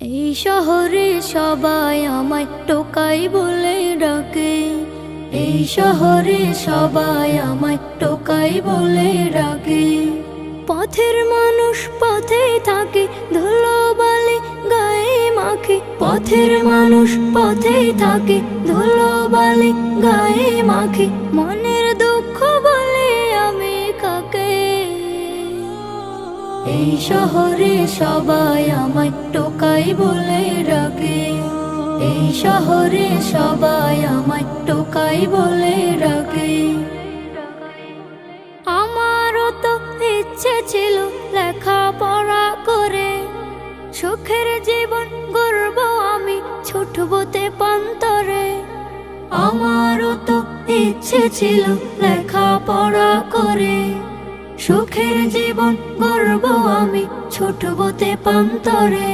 এই শহরে সবাই আমায় টোকাই বলে ডাকে। এই শহরে সবাই আমায় টোকাই বলে ডাকে। পথের মানুষ পথে থাকে, ধুলো বালি গায়ে মাখে। পথের মানুষ পথে থাকে, ধুলো বালি গায়ে মাখে। মনের দুঃখ বলে আমি কাকে? এই শহরে সবাই আমায় টোকাই বলে ডাকে, এই শহরে সবাই আমার টোকাই বলে ডাকে। আমারও তো ইচ্ছে ছিল লেখাপড়া করে, সুখের জীবন গর্ব আমি ছুটবতে পান্তরে আমারও তো ইচ্ছে ছিল লেখাপড়া করে, সুখের জীবন গর্ব আমি ছুটবতে পান্তরে